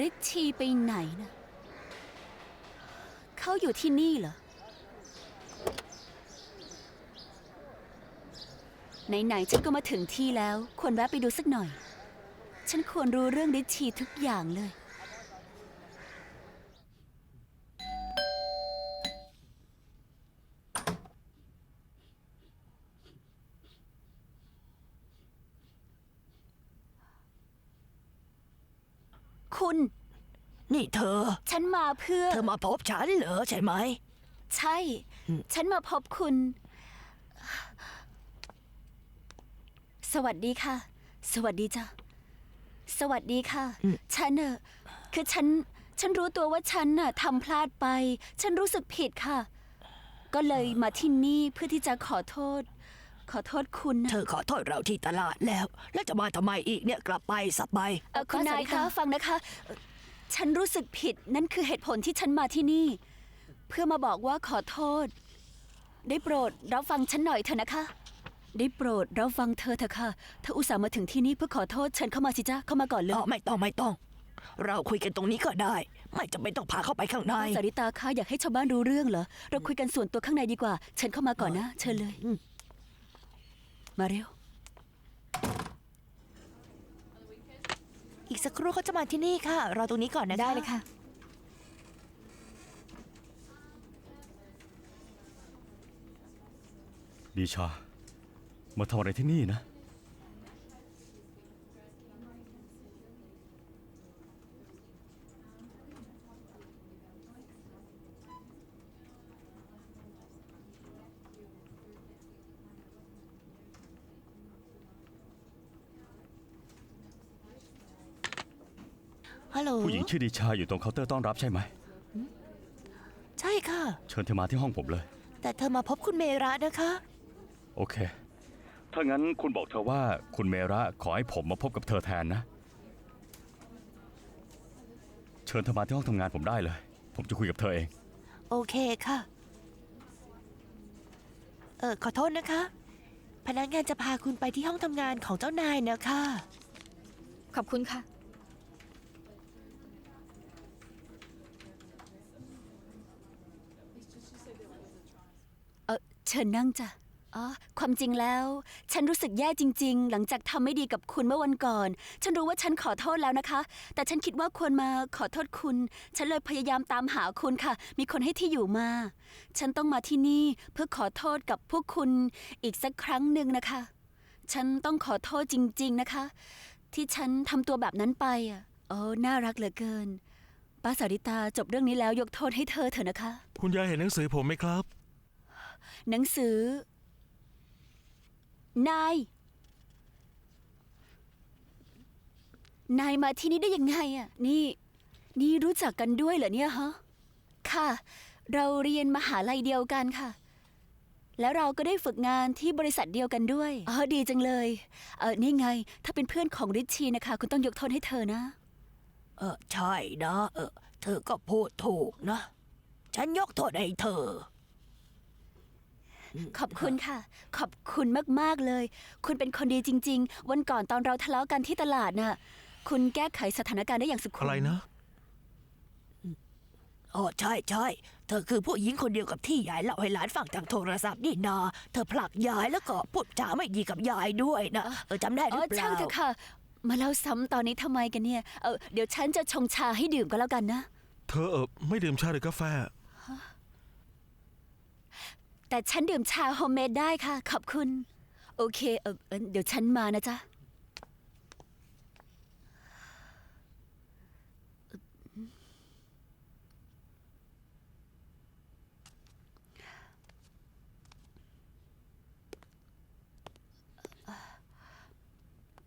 ริชชีไปไหนนะเขาอยู่ที่นี่เหรอ ไหนๆฉันก็มาถึงที่แล้ว ควรแวะไปดูสักหน่อย ฉันควรรู้เรื่องริชชีทุกอย่างเลย คุณ นี่เธอ ฉันมาเพื่อ เธอมาพบฉันเหรอใช่ไหม ใช่ ฉันมาพบคุณ สวัสดีค่ะ สวัสดีจ้ะ สวัสดีค่ะ ฉันเนอะคือฉัน ฉันรู้ตัวว่าฉันน่ะทำพลาดไป ฉันรู้สึกผิดค่ะ ก็เลยมาที่นี่เพื่อที่จะขอโทษ ขอโทษคุณนะ เธอขอโทษเราที่ตลาดแล้ว แล้วจะมาทำไมอีกเนี่ยกลับไปสับไป เอ่อคุณนายคะฟังนะคะเอ่อ ฉันรู้สึกผิดนั่นคือเหตุผลที่ฉันมาที่นี่ เพื่อมาบอกว่าขอโทษ ได้โปรดรับฟังฉันหน่อยเถอะนะคะ ได้โปรดรับฟังเธอเถอะค่ะเธออุตส่าห์มาถึงที่นี่เพื่อขอโทษเชิญเข้ามาสิจ้าเข้ามาก่อนเลย อ๋อไม่ต้องไม่ต้อง เราคุยกันตรงนี้ก็ได้ ไม่จำเป็นต้องพาเข้าไปข้างใน สาริตาคะอยากให้ชาวบ้านรู้เรื่องเหรอ เราคุยกันส่วนตัวข้างในดีกว่าเชิญเข้ามาก่อนนะ เชิญเลย มาเร็ว อีกสักครู่เขาจะมาที่นี่ค่ะ รอตรงนี้ก่อนนะคะได้เลยค่ะ ดีชา มาทำอะไรที่นี่นะ ฮัลโหล ผู้หญิงชื่อดีชาอยู่ตรงเคาน์เตอร์ต้อนรับใช่ไหม ใช่ค่ะ เชิญเธอมาที่ห้องผมเลย แต่เธอมาพบคุณเมระนะคะ โอเค ถ้างั้นคุณบอกเธอว่าคุณเมระขอให้ผมมาพบกับเธอแทนนะ เชิญเธอมาที่ห้องทำงานผมได้เลย ผมจะคุยกับเธอเอง โอเคค่ะ เออขอโทษนะคะ พนักงานจะพาคุณไปที่ห้องทำงานของเจ้านายนะคะ ขอบคุณค่ะ เชิญนั่งจ้ะ อ๋อ ความจริงแล้ว ฉันรู้สึกแย่จริง ๆ หลังจากทำไม่ดีกับคุณเมื่อวันก่อน ฉันรู้ว่าฉันขอโทษแล้วนะคะ แต่ฉันคิดว่าควรมาขอโทษคุณ ฉันเลยพยายามตามหาคุณค่ะ มีคนให้ที่อยู่มา ฉันต้องมาที่นี่เพื่อขอโทษกับพวกคุณอีกสักครั้งหนึ่งนะคะ ฉันต้องขอโทษจริง ๆ นะคะ ที่ฉันทำตัวแบบนั้นไปอะโอ้น่ารักเหลือเกิน ป้าสาริตาจบเรื่องนี้แล้วยกโทษให้เธอเถอะนะคะ คุณยายเห็นหนังสือผมไหมครับ หนังสือ นาย นายมาที่นี่ได้ยังไงอะ นี่ นี่รู้จักกันด้วยเหรอเนี่ยฮะ ค่ะ เราเรียนมหาลัยเดียวกันค่ะ แล้วเราก็ได้ฝึกงานที่บริษัทเดียวกันด้วย อ๋อ ดีจังเลย เออนี่ไง ถ้าเป็นเพื่อนของริชชีนะคะ คุณต้องยกโทษให้เธอนะ เออใช่นะ เออ เธอก็พูดถูกนะ ฉันยกโทษให้เธอ ขอบคุณค่ะ ขอบคุณมากๆเลย คุณเป็นคนดีจริง ๆ วันก่อนตอนเราทะเลาะกันที่ตลาดน่ะ คุณแก้ไขสถานการณ์ได้อย่างสุขุมอะไรนะ อ๋อใช่ใช่เธอคือผู้หญิงคนเดียวกับที่ยายเล่าให้หลานฟังทางโทรศัพท์นี่นาเธอผลักยายแล้วก็พูดจาไม่ดีกับยายด้วยนะเออจำได้หอ๋รืออเปล่า ช่างเถอะค่ะ มาเล่าซ้ำตอนนี้ทำไมกันเนี่ย เออเดี๋ยวฉันจะชงชาให้ดื่มก็แล้วกันนะ เธอเออไม่ดื่มชาหรือกาแฟ แต่ฉันดื่มชาโฮมเมดได้ค่ะ ขอบคุณ โอเคเออเออเดี๋ยวฉันมานะจ๊ะ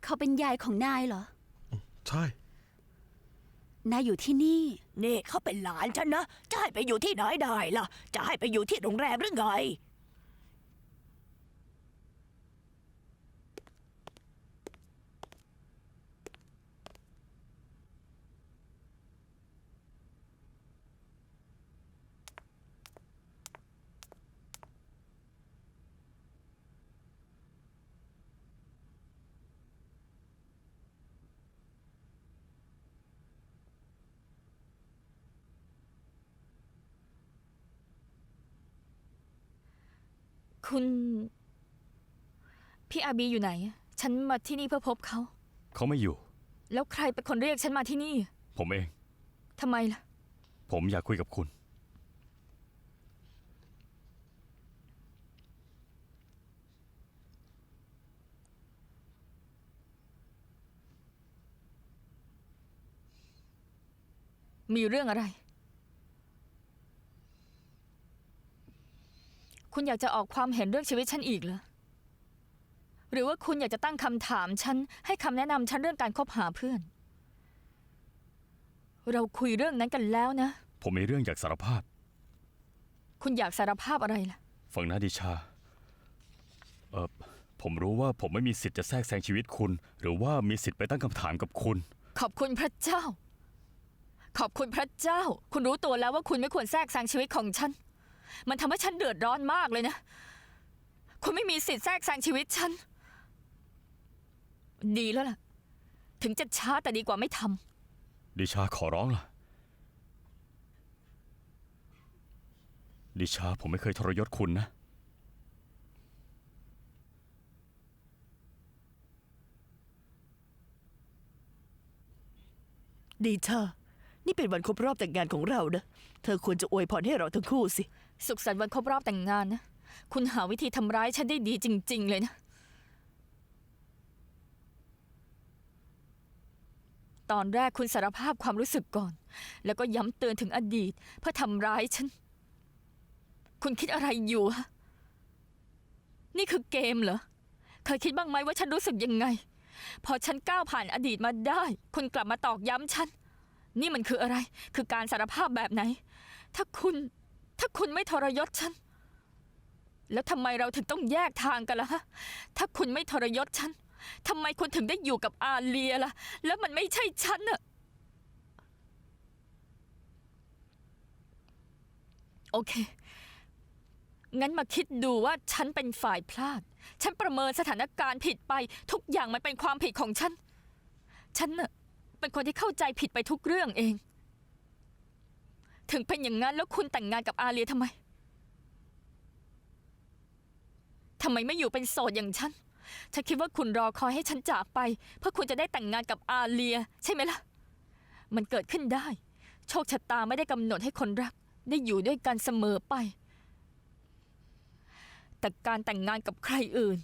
เขาเป็นยายของนายเหรอ ใช่ นายอยู่ที่นี่ นี่เขาเป็นหลานฉันนะ จะให้ไปอยู่ที่ไหนได้ล่ะ จะให้ไปอยู่ที่โรงแรมหรือไง คุณ พี่อาบีอยู่ไหน ฉันมาที่นี่เพื่อพบเขา เขาไม่อยู่ แล้วใครเป็นคนเรียกฉันมาที่นี่ผมเอง ทำไมล่ะ ผมอยากคุยกับคุณ มีเรื่องอะไร คุณอยากจะออกความเห็นเรื่องชีวิตฉันอีกเหรอ หรือว่าคุณอยากจะตั้งคำถามฉัน ให้คำแนะนำฉันเรื่องการคบหาเพื่อน เราคุยเรื่องนั้นกันแล้วนะ ผมมีเรื่องอยากสารภาพ คุณอยากสารภาพอะไรล่ะ ฟังนะดิชา เออผมรู้ว่าผมไม่มีสิทธิ์จะแทรกแซงชีวิตคุณ หรือว่ามีสิทธิ์ไปตั้งคำถามกับคุณ ขอบคุณพระเจ้า ขอบคุณพระเจ้า คุณรู้ตัวแล้วว่าคุณไม่ควรแทรกแซงชีวิตของฉัน มันทำให้ฉันเดือดร้อนมากเลยนะ คุณไม่มีสิทธิ์แทรกแซงชีวิตฉัน ดีแล้วล่ะ ถึงจะช้าแต่ดีกว่าไม่ทำดิชาขอร้องล่ะ ดิชาผมไม่เคยทรยศคุณนะ ดีชา นี่เป็นวันครบรอบแต่งงานของเรานะ เธอควรจะอวยพรให้เราทั้งคู่สิ สุขสันต์วันครบรอบแต่งงานนะ คุณหาวิธีทำร้ายฉันได้ดีจริง ๆ เลยนะ ตอนแรกคุณสารภาพความรู้สึกก่อน แล้วก็ย้ำเตือนถึงอดีต เพื่อทำร้ายฉัน คุณคิดอะไรอยู่ฮะ นี่คือเกมเหรอ เคยคิดบ้างไหมว่าฉันรู้สึกยังไง พอฉันก้าวผ่านอดีตมาได้ คุณกลับมาตอกย้ำฉัน นี่มันคืออะไร คือการสารภาพแบบไหน ถ้าคุณ ถ้าคุณไม่ทรยศฉัน แล้วทำไมเราถึงต้องแยกทางกันล่ะฮะ ถ้าคุณไม่ทรยศฉันทำไมคุณถึงได้อยู่กับอาเลียล่ะ แล้วมันไม่ใช่ฉันอะโอเค งั้นมาคิดดูว่าฉันเป็นฝ่ายพลาด ฉันประเมินสถานการณ์ผิดไป ทุกอย่างมันเป็นความผิดของฉัน ฉันน่ะเป็นคนที่เข้าใจผิดไปทุกเรื่องเอง ถึงเป็นอย่างนั้นแล้วคุณแต่งงานกับอาเลียทำไมทำไมไม่อยู่เป็นโสดอย่างฉัน ฉันคิดว่าคุณรอคอยให้ฉันจากไป เพื่อคุณจะได้แต่งงานกับอาเลีย ใช่ไหมล่ะ มันเกิดขึ้นได้ โชคชะตาไม่ได้กำหนดให้คนรัก ได้อยู่ด้วยกันเสมอไป แต่การแต่งงานกับใครอื่น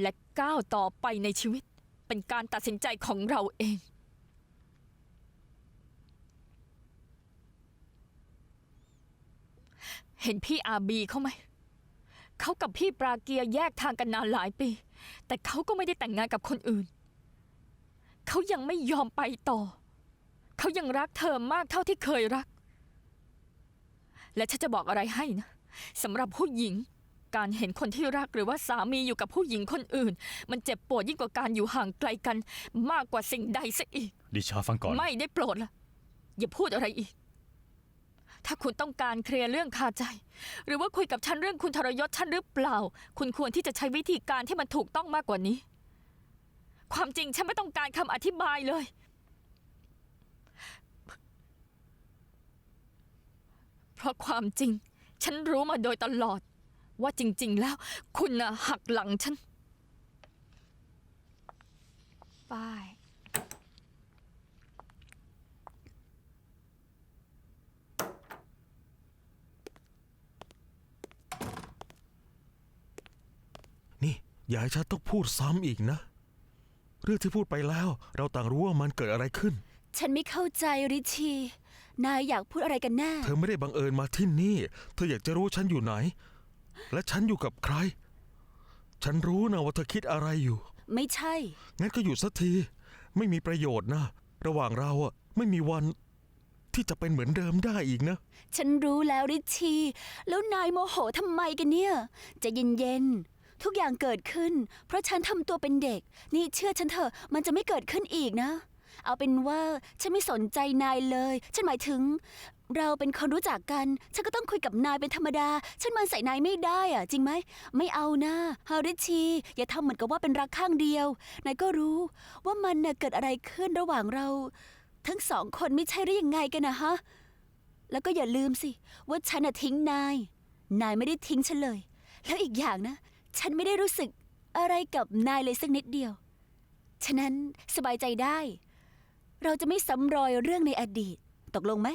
และก้าวต่อไปในชีวิต เป็นการตัดสินใจของเราเอง เห็นพี่อาบีเขาไหม เขากับพี่ปราเกียแยกทางกันนานหลายปี แต่เขาก็ไม่ได้แต่งงานกับคนอื่น เขายังไม่ยอมไปต่อ เขายังรักเธอมากเท่าที่เคยรัก และฉันจะบอกอะไรให้นะสำหรับผู้หญิง การเห็นคนที่รักหรือว่าสามีอยู่กับผู้หญิงคนอื่น มันเจ็บปวดยิ่งกว่าการอยู่ห่างไกลกัน มากกว่าสิ่งใดซะอีก ดิชาฟังก่อน ไม่ได้โปรดละอย่าพูดอะไรอีก ถ้าคุณต้องการเคลียร์เรื่องคาใจ หรือว่าคุยกับฉันเรื่องคุณทรยศฉันหรือเปล่า คุณควรที่จะใช้วิธีการที่มันถูกต้องมากกว่านี้ ความจริงฉันไม่ต้องการคำอธิบายเลย เพราะความจริง ฉันรู้มาโดยตลอด ว่าจริง ๆ แล้ว คุณน่ะหักหลังฉัน ป้าย นี่ อย่าให้ฉันต้องพูดซ้ำอีกนะ เรื่องที่พูดไปแล้ว เราต่างรู้ว่ามันเกิดอะไรขึ้น ฉันไม่เข้าใจริชี นายอยากพูดอะไรกันแน่ เธอไม่ได้บังเอิญมาที่นี่ เธออยากจะรู้ฉันอยู่ไหน และฉันอยู่กับใคร ฉันรู้นะว่าเธอคิดอะไรอยู่ ไม่ใช่ งั้นก็หยุดสักที ไม่มีประโยชน์นะ ระหว่างเราอะไม่มีวันที่จะเป็นเหมือนเดิมได้อีกนะ ฉันรู้แล้วริชี แล้วนายโมโหทำไมกันเนี่ยใจะเย็นๆ ทุกอย่างเกิดขึ้น เพราะฉันทำตัวเป็นเด็ก นี่เชื่อฉันเถอะมันจะไม่เกิดขึ้นอีกนะ เอาเป็นว่าฉันไม่สนใจนายเลย ฉันหมายถึง เราเป็นคนรู้จักกัน ฉันก็ต้องคุยกับนายเป็นธรรมดา ฉันมันใส่นายไม่ได้อะจริงไหม ไม่เอานะฮาริชีอย่าทำเหมือนกับว่าเป็นรักข้างเดียวนายก็รู้ว่ามันน่ะเกิดอะไรขึ้นระหว่างเรา ทั้งสองคนไม่ใช่หรือยังไงกันนะฮะแล้วก็อย่าลืมสิ ว่าฉันน่ะทิ้งนาย นายไม่ได้ทิ้งฉันเลย แล้วอีกอย่างนะ ฉันไม่ได้รู้สึกอะไรกับนายเลยสักนิดเดียว ฉะนั้นสบายใจได้ เราจะไม่ซ้ำรอยเรื่องในอดีต ตกลงไหม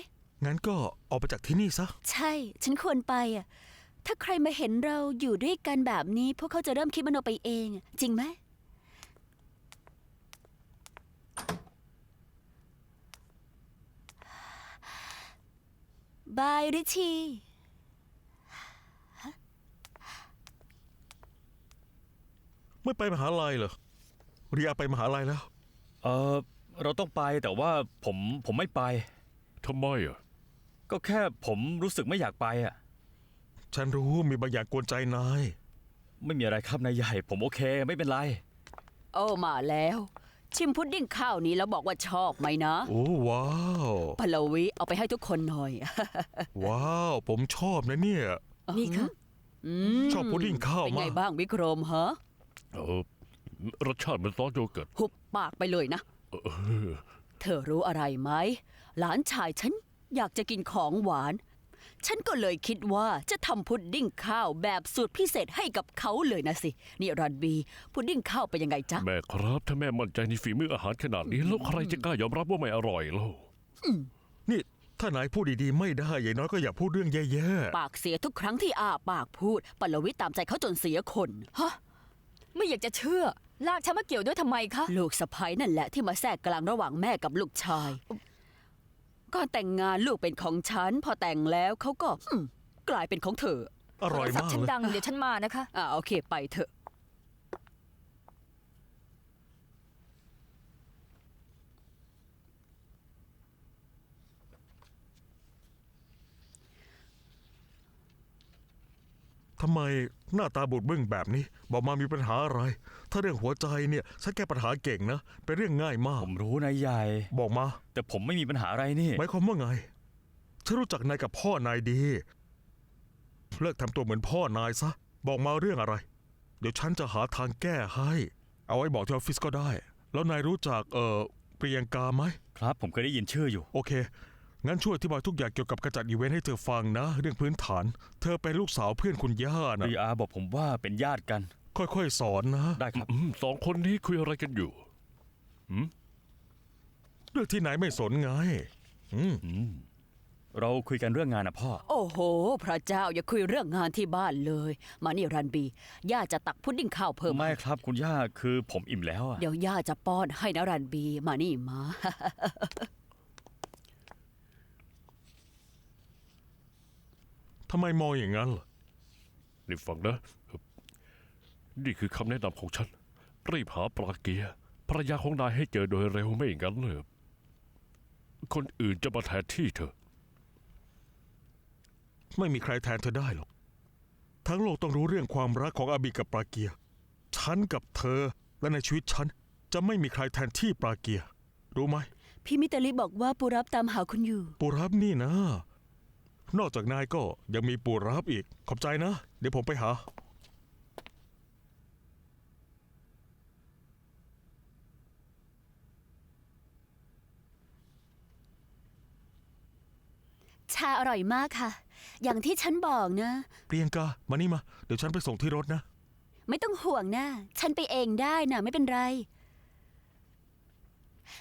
งั้นก็ออกไปจากที่นี่ซะ ใช่ ฉันควรไปอะ ถ้าใครมาเห็นเราอยู่ด้วยกันแบบนี้ พวกเขาจะเริ่มคิดมโนไปเอง จริงไหม บายริชี ไม่ไปมหาลัยเหรอเรียไปมหาลัยแล้ว เออเราต้องไปแต่ว่าผมผมไม่ไป ทำไมอะ ก็แค่ผมรู้สึกไม่อยากไปอะ ฉันรู้มีบางอย่างกวนใจนาย ไม่มีอะไรครับนายใหญ่ ผมโอเค ไม่เป็นไร โอ้มาแล้ว ชิมพุดดิ้งข้าวนี้แล้วบอกว่าชอบไหมนะโอ้ว้าว พลวิเอาไปให้ทุกคนหน่อย ว้าว ผมชอบนะเนี่ย นี่ค่ะอืมชอบพุดดิ้งข้าวเป็นไงมาก บ้างวิกรมฮะ เออรสชาติเหมันซอสโยเกิร์ตหุบปากไปเลยนะ เออเธอรู้อะไรไหม หลานชายฉันอยากจะกินของหวาน ฉันก็เลยคิดว่าจะทำพุดดิ้งข้าวแบบสูตรพิเศษให้กับเขาเลยนะสิ นี่รันบี พุดดิ้งข้าวเป็นยังไงจ๊ะ แม่ครับ ถ้าแม่มั่นใจในฝีมืออาหารขนาดนี้ แล้วใครจะกล้ายอมรับว่าไม่อร่อยเล่านี่ถ้านายพูดดีๆ ไม่ได้อย่างน้อยก็อย่าพูดเรื่องแย่ปากเสียทุกครั้งที่อาปากพูด ปลวิทย์ตามใจเขาจนเสียคน ฮะ ไม่อยากจะเชื่อ ลากฉันมาเกี่ยวด้วยทำไมคะ ลูกสะพ้ยนั่นแหละที่มาแทรกกลางระหว่างแม่กับลูกชาย ก่อนแต่งงานลูกเป็นของฉัน พอแต่งแล้วเขาก็อืมกลายเป็นของเธอๆอร่อยโทรศัพมาท์กฉันเลย ดังเดี๋ยวฉันมานะคะ อ่าโอเคไปเถอะ ทำไมหน้าตาบูดบึ้งแบบนี้ บอกมามีปัญหาอะไร ถ้าเรื่องหัวใจเนี่ยฉันแก้ปัญหาเก่งนะ เป็นเรื่องง่ายมาก ผมรู้นายใหญ่ บอกมา แต่ผมไม่มีปัญหาอะไรนี่ หมายความว่าไง ฉันรู้จักนายกับพ่อนายดี เลิกทำตัวเหมือนพ่อนายซะ บอกมาเรื่องอะไร เดี๋ยวฉันจะหาทางแก้ให้ เอาไว้บอกที่ออฟฟิศก็ได้ แล้วนายรู้จักเอ่อเปรียงกาไหมครับ ผมเคยได้ยินชื่ออยู่ โอเค งั้นช่วยอธิบายทุกอย่างเกี่ยวกับการจัดอีเวนต์ให้เธอฟังนะ เรื่องพื้นฐาน เธอเป็นลูกสาวเพื่อนคุณย่านะรีอาบอกผมว่าเป็นญาติกัน ค่อยๆ สอนนะ ได้ครับ อืมสองคนนี้คุยอะไรกันอยู่เรื่องที่ไหนไม่สนไงอืมเราคุยกันเรื่องงานนะพ่อ โอ้โห พระเจ้าอย่าคุยเรื่องงานที่บ้านเลย มานี่รันบี ย่าจะตักพุดดิ้งข้าวเพิ่มไม่ครับคุณย่าคือผมอิ่มแล้วอะเดี๋ยวย่าจะป้อนให้นะรันบี มานี่มา ทำไมมองอย่างนั้นล่ะ นี่ฟังนะ นี่คือคำแนะนำของฉัน รีบหาปลาเกียร์ภรรยาของนายให้เจอโดยเร็วไม่อย่างนั้นเลยคนอื่นจะมาแทนที่เธอ ไม่มีใครแทนเธอได้หรอก ทั้งโลกต้องรู้เรื่องความรักของอาบีกับปราเกียร์ฉันกับเธอและในชีวิตฉันจะไม่มีใครแทนที่ปราเกียร์รู้ไหม พี่มิตริบอกว่าปูรับตามหาคุณอยู่ ปูรับนี่นะ นอกจากนายก็ยังมีปูรับอีก ขอบใจนะ เดี๋ยวผมไปหา ชาอร่อยมากค่ะ อย่างที่ฉันบอกนะ เปรียงกา มานี่มา เดี๋ยวฉันไปส่งที่รถนะ ไม่ต้องห่วงนะ ฉันไปเองได้นะไม่เป็นไร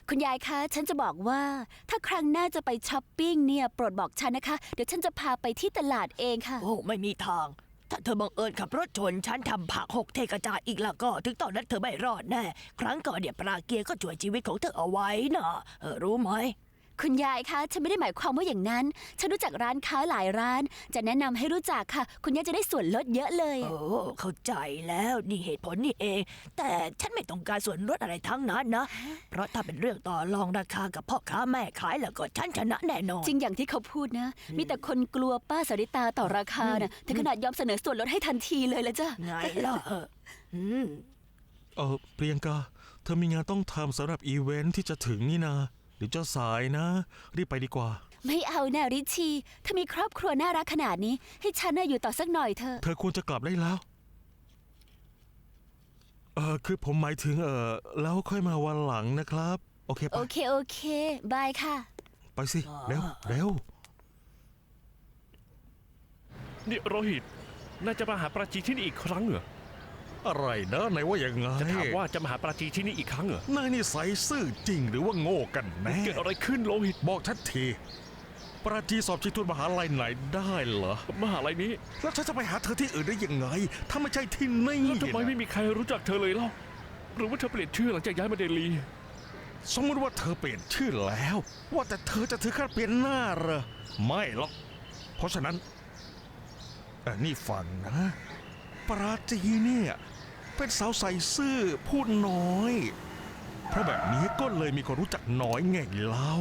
คุณยายคะ ฉันจะบอกว่า ถ้าครั้งหน้าจะไปช้อปปิ้งเนี่ยโปรดบอกฉันนะคะ เดี๋ยวฉันจะพาไปที่ตลาดเองค่ะ โอ้ไม่มีทาง ถ้าเธอบังเอิญขับรถชนฉันทำผักหกเทกระจาอีกแล้วก็ ถึงตอนนั้นเธอไม่รอดแน่ ครั้งก่อนเนี่ยปลาเกียก็ช่วยชีวิตของเธอเอาไว้นะเออรู้ไหม คุณยายคะ ฉันไม่ได้หมายความว่าอย่างนั้น ฉันรู้จักร้านค้าหลายร้าน จะแนะนำให้รู้จักค่ะ คุณย่าจะได้ส่วนลดเยอะเลย โอ้เข้าใจแล้วนี่เหตุผลนี่เอง แต่ฉันไม่ต้องการส่วนลดอะไรทั้งนั้นนะ เพราะถ้าเป็นเรื่องต่อรองราคากับพ่อค้าแม่ขายแล้วก็ฉันชนะแน่นอน จริงอย่างที่เขาพูดนะ มีแต่คนกลัวป้าสริตาต่อราคานะถึงขนาดยอมเสนอส่วนลดให้ทันทีเลยละจ้ะไงล่ะเอออืม เออเปรียงกา เธอมีงานต้องทำสำหรับอีเวนท์ที่จะถึงนี่นะเดี๋ยวจะสายนะ รีบไปดีกว่า ไม่เอานะริชชี ถ้ามีครอบครัวน่ารักขนาดนี้ ให้ฉันน่ะอยู่ต่อสักหน่อยเถอะ เธอควรจะกลับได้แล้ว เออคือผมหมายถึงเออแล้วค่อยมาวันหลังนะครับ โอเคโอปะเคโอเค บายค่ะ ไปสิ เร็วเร็ว นี่โรหิตน่าจะมาหาปราจีที่นี่อีกครั้งเหรอ อะไรนะไหนว่าอย่างไงจะถามว่าจะมาหาปราจีที่นี่อีกครั้งเหรอนายนี่ใสซื่อจริงหรือว่าโง่กันแน่เกิดอะไรขึ้นโรหิตบอกทัดที ปราจีสอบชิงทุนมหาลัยไหนได้เหรอมหาลัยนี้ แล้วฉันจะไปหาเธอที่อื่นได้ยังไง ถ้าไม่ใช่ที่นี่แล้วทำไมนะไม่มีใครรู้จักเธอเลยเล่าหรือว่าเธอเปลี่ยนชื่อหลังจากย้ายมาเดลีสมมติว่าเธอเปลี่ยนชื่อแล้ว ว่าแต่เธอจะถือขั้นเปลี่ยนหน้าเหรอไม่หรอก เพราะฉะนั้นเอ่อนี่ฟังนะปราจีเนี่ย เป็นสาวใส่ซื่อพูดน้อย เพราะแบบนี้ก็เลยมีคนรู้จักน้อยไงเล่า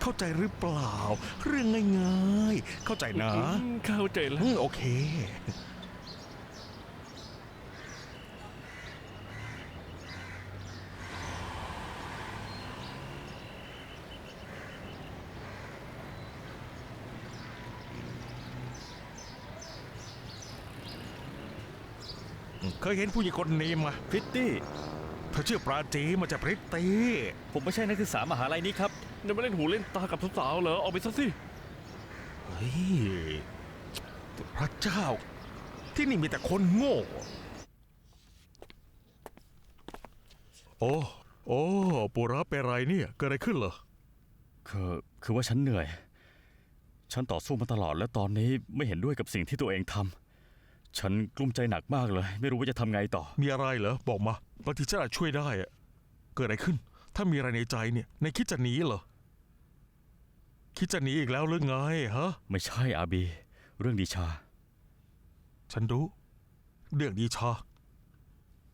เข้าใจหรือเปล่า เรื่องง่ายๆ เข้าใจนะอืมเข้าใจแล้วอืมโอเค เคยเห็นผู้หญิงคนนี้มาพริตตี้เธอชื่อปราจีมาจากพริตตี้ผมไม่ใช่นักศึกษามหาลัยนี้ครับจะมาเล่นหูเล่นตากับสาวๆเหรอออกไปซะสิเฮ้ยพระเจ้า ที่นี่มีแต่คนโง่ โอ้โอ้ปุระเป็นไรเนี่ยเกิดอะไรขึ้นเหรอคือคือว่าฉันเหนื่อย ฉันต่อสู้มาตลอดและตอนนี้ไม่เห็นด้วยกับสิ่งที่ตัวเองทำ ฉันกลุ้มใจหนักมากเลย ไม่รู้ว่าจะทำไงต่อ มีอะไรเหรอ บอกมาบางทีฉันอาจช่วยได้อะเกิดอะไรขึ้น ถ้ามีอะไรในใจเนี่ยในคิดจะหนีเหรอ คิดจะหนีอีกแล้วหรือไงฮะ ไม่ใช่อาบี เรื่องดีชา ฉันรู้ เรื่องดีชา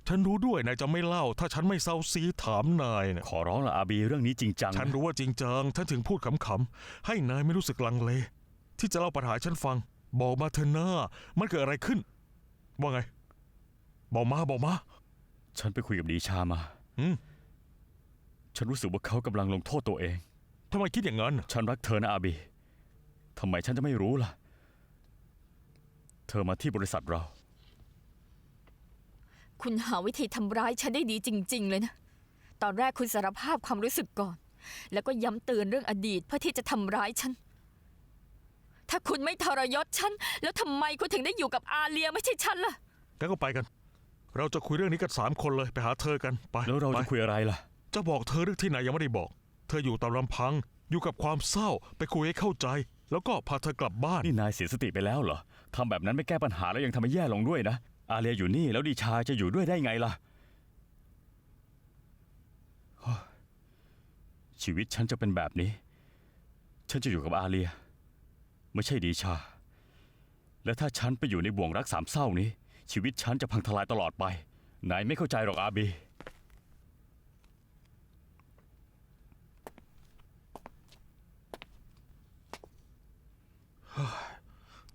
ฉันรู้ด้วยนายจะไม่เล่า ถ้าฉันไม่เซาซีถามนายนะ ขอร้องละอาบีเรื่องนี้จริงจังฉันนะรู้ว่าจริงจังฉันถึงพูดขำๆ ให้นายไม่รู้สึกลังเล ที่จะเล่าปัญหาให้ฉันฟัง บอกมาเถอะหน้ามันเกิดอะไรขึ้น ว่าไง บอกมาบอกมา ฉันไปคุยกับดีชามา อืมฉันรู้สึกว่าเขากำลังลงโทษตัวเอง ทำไมคิดอย่างนั้น ฉันรักเธอนะอาบีทำไมฉันจะไม่รู้ล่ะ เธอมาที่บริษัทเรา คุณหาวิธีทำร้ายฉันได้ดีจริง ๆ เลยนะ ตอนแรกคุณสารภาพความรู้สึกก่อน แล้วก็ย้ำเตือนเรื่องอดีตเพื่อที่จะทำร้ายฉัน ถ้าคุณไม่ทรยศฉัน แล้วทำไมคุณถึงได้อยู่กับอาเลียไม่ใช่ฉันล่ะ งั้นก็ไปกัน เราจะคุยเรื่องนี้กันสามคนเลยไปหาเธอกันไปแล้วเราไปจะคุยอะไรล่ะ จะบอกเธอเรื่องที่ไหนยังไม่ได้บอก เธออยู่ตามลำพัง อยู่กับความเศร้าไปคุยให้เข้าใจ แล้วก็พาเธอกลับบ้าน นี่นายเสียสติไปแล้วเหรอทำแบบนั้นไม่แก้ปัญหาแล้วยังทำให้แย่ลงด้วยนะ อาเลียอยู่นี่แล้วดีชาจะอยู่ด้วยได้ไงล่ะโอ้ยชีวิตฉันจะเป็นแบบนี้ ฉันจะอยู่กับอาเลีย ไม่ใช่ดีชา และถ้าฉันไปอยู่ในบ่วงรักสามเศร้านี้ ชีวิตฉันจะพังทลายตลอดไปนายไม่เข้าใจหรอกอาบี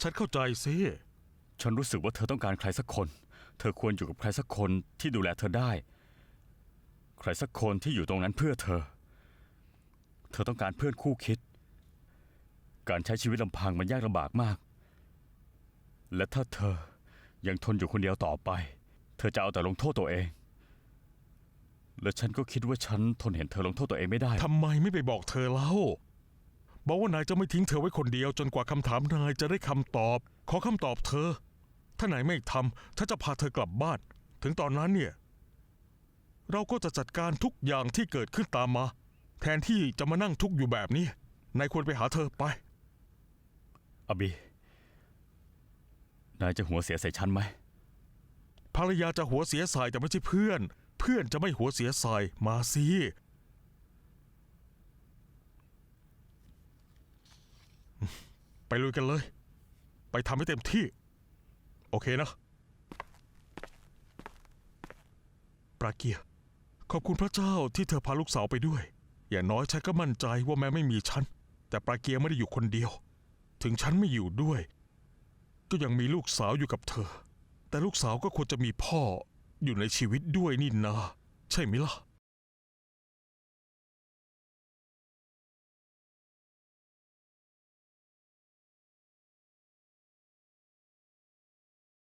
ฉันเข้าใจสิฉันรู้สึกว่าเธอต้องการใครสักคน เธอควรอยู่กับใครสักคนที่ดูแลเธอได้ ใครสักคนที่อยู่ตรงนั้นเพื่อเธอ เธอต้องการเพื่อนคู่คิด การใช้ชีวิตลำพังมันยากลำบากมาก และถ้าเธอยังทนอยู่คนเดียวต่อไป เธอจะเอาแต่ลงโทษตัวเอง และฉันก็คิดว่าฉันทนเห็นเธอลงโทษตัวเองไม่ได้ ทำไมไม่ไปบอกเธอเล่า บอกว่านายจะไม่ทิ้งเธอไว้คนเดียวจนกว่าคำถามนายจะได้คำตอบ ขอคำตอบเธอ ถ้านายไม่ทำฉันจะพาเธอกลับบ้าน ถึงตอนนั้นเนี่ย เราก็จะจัดการทุกอย่างที่เกิดขึ้นตามมา แทนที่จะมานั่งทุกข์อยู่แบบนี้ นายควรไปหาเธอไป อบีนายจะหัวเสียใส่ฉันไหมภรรยาจะหัวเสียใสายแต่ไม่ใช่เพื่อน เพื่อนจะไม่หัวเสียใสายมาสิไปลุยกันเลย ไปทำให้เต็มที่ โอเคนะ ปราเกีย ขอบคุณพระเจ้าที่เธอพาลูกสาวไปด้วย อย่างน้อยฉันก็มั่นใจว่าแม้ไม่มีฉัน แต่ปราเกียไม่ได้อยู่คนเดียว ถึงฉันไม่อยู่ด้วย ก็ยังมีลูกสาวอยู่กับเธอ แต่ลูกสาวก็ควรจะมีพ่ออยู่ในชีวิตด้วยนี่นาใช่ไหมล่ะ